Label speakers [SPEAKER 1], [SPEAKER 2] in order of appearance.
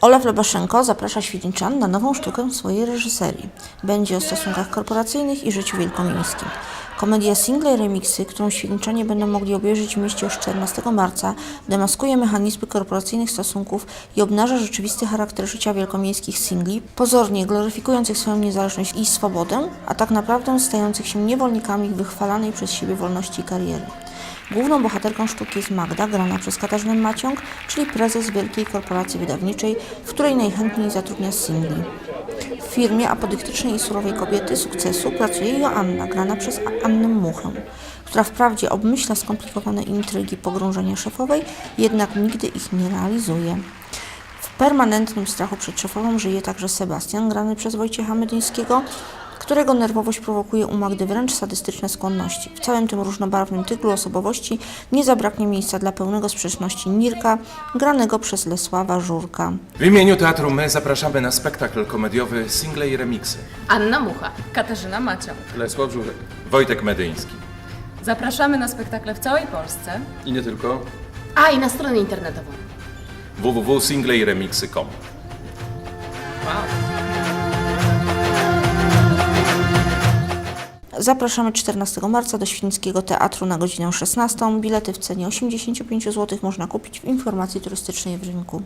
[SPEAKER 1] Olaf Lebaszenko zaprasza Świdniczan na nową sztukę swojej reżyserii. Będzie o stosunkach korporacyjnych i życiu wielkomiejskim. Komedia single remixy, którą Świdniczanie będą mogli obejrzeć w mieście już 14 marca, demaskuje mechanizmy korporacyjnych stosunków i obnaża rzeczywisty charakter życia wielkomiejskich singli, pozornie gloryfikujących swoją niezależność i swobodę, a tak naprawdę stających się niewolnikami wychwalanej przez siebie wolności i kariery. Główną bohaterką sztuki jest Magda, grana przez Katarzynę Maciąg, czyli prezes wielkiej korporacji wydawniczej, w której najchętniej zatrudnia singli. W firmie apodyktycznej i surowej kobiety sukcesu pracuje Joanna, grana przez Annę Muchę, która wprawdzie obmyśla skomplikowane intrygi pogrążenia szefowej, jednak nigdy ich nie realizuje. W permanentnym strachu przed szefową żyje także Sebastian, grany przez Wojciecha Medyńskiego, którego nerwowość prowokuje u Magdy wręcz sadystyczne skłonności. W całym tym różnobarwnym tyglu osobowości nie zabraknie miejsca dla pełnego sprzeczności Nirka, granego przez Lesława Żurka.
[SPEAKER 2] W imieniu Teatru My zapraszamy na spektakl komediowy Single i Remixy.
[SPEAKER 3] Anna Mucha, Katarzyna Macią.
[SPEAKER 4] Lesław Żurek.
[SPEAKER 2] Wojtek Medyński.
[SPEAKER 3] Zapraszamy na spektakle w całej Polsce.
[SPEAKER 4] I nie tylko.
[SPEAKER 3] A i na stronę internetową.
[SPEAKER 2] www.singleiremixy.com
[SPEAKER 1] Zapraszamy 14 marca do Świńskiego Teatru na godzinę 16. Bilety w cenie 85 zł można kupić w informacji turystycznej w rynku.